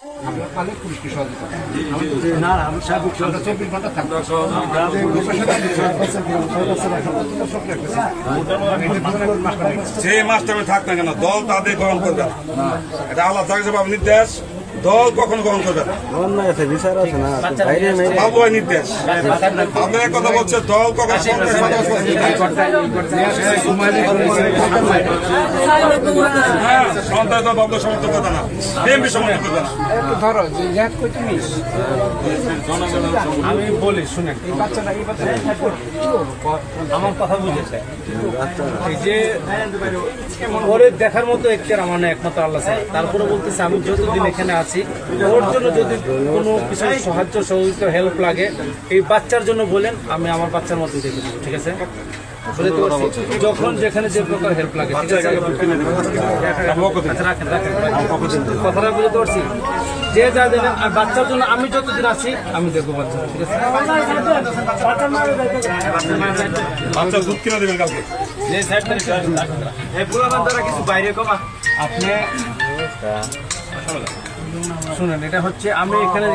আপনার পালে পুলিশকে সহযোগিতা করবেন। চব্বিশ ঘণ্টা থাকব যে মাছটা আমি থাক না কেন দল তাদের গরম করবে এটা আল্লাহ থাকছে বাবু নির্দেশ দল কখনো গ্রহণ করবে না। আছে বিচার আছে না বাইরে মেরে বাবু ভাই নির্দেশ। আপনার এক কথা বলছে দল কখনো সন্ত্রাস হ্যাঁ দল বাবু সমর্থন করবে না। বিএনপি সমর্থন করবে না। ধরো যে ইহাত কই তুমি। আমি বলি বাচ্চাটা আমার কথা বুঝেছে। এই যে ওরে দেখার মতো একটি আমার একমাত্র আল্লাহ তারপরে বলতেছে আমি যতদিন এখানে আছি ওর জন্য যদি কোনো কিছু সাহায্য সহযোগিতা হেল্প লাগে এই বাচ্চার জন্য বলেন আমি আমার বাচ্চার মতো দেখে দেবো ঠিক আছে। যখন যেখানে যে প্রকার হেল্প লাগে আছে। কথাটা বুঝতে পারছি যে যা দেবেন আর বাচ্চার জন্য আমি যতদিন আছি আমি দেখব বাচ্চা ঠিক আছে? বাচ্চা দুধ কিনে দেবেন কালকে। আপনি শুনেন এটা হচ্ছে আমি এখানে